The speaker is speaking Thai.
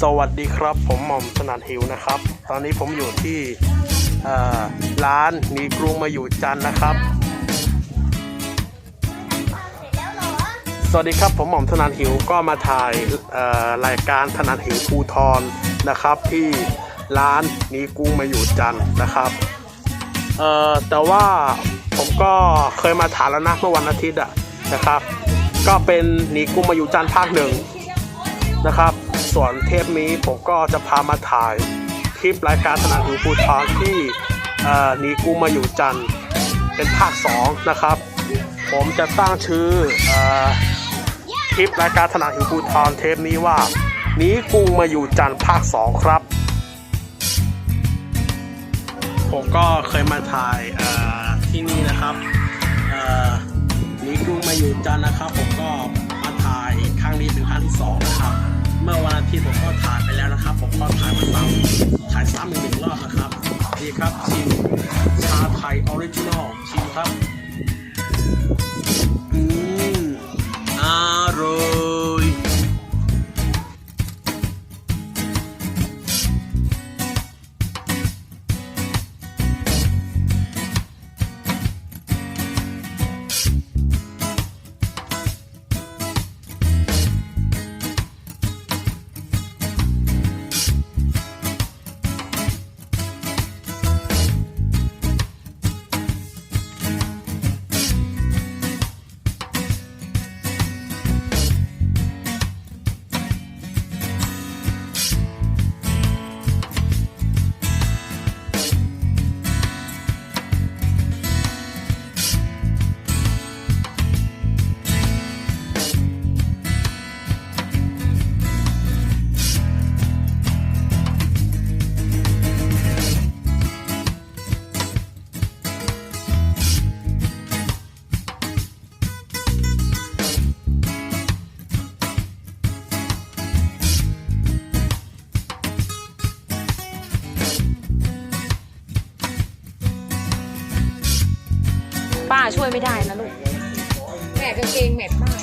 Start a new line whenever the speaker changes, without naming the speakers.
สวัสดีครับ ผมหม่อมถนัดหิวนะครับ ตอนนี้ผมอยู่ที่ร้านมีกรุงมาอยู่จันนะครับ สวัสดีครับผมหม่อมถนัดหิวก็มาถ่ายรายการถนัดหิวภูทรนะครับ ที่ร้านนีกรุงมาอยู่จันนะครับแต่ว่าผมก็เคยมาถ่ายแล้วนะเมื่อวันอาทิตย์อะนะครับ ก็เป็นนีกรุงมาอยู่จันภาคหนึ่งนะครับ ส่วนเทปนี้ผมก็จะพามาถ่ายคลิปรายการถนัดหูภูทรที่หนีกูมาอยู่จันเป็นภาค 2 นะครับ ผมจะตั้งชื่ออคลิปรายการถนัดหูภูทรเทปนี้ว่านีกูมาอยู่จันภาค 2 ครับ ผมก็เคยมาถ่ายที่นี่นะครับนีกรุงมาอยู่จันนะครับ ผมก็มาถ่ายครั้งนี้เป็นครั้งที่สองนะครับ เมื่อวันอาทิตย์ผมก็ถ่ายไปแล้วนะครับ ผมก็ถ่ายมาซ้ำถ่ายซ้ำอีกหนึ่งรอบนะครับนี่ครับชิมชาไทยออริจินอลชิมครับ
ป้าช่วยไม่ได้นะลูก
แม่กางเกงแมทมาก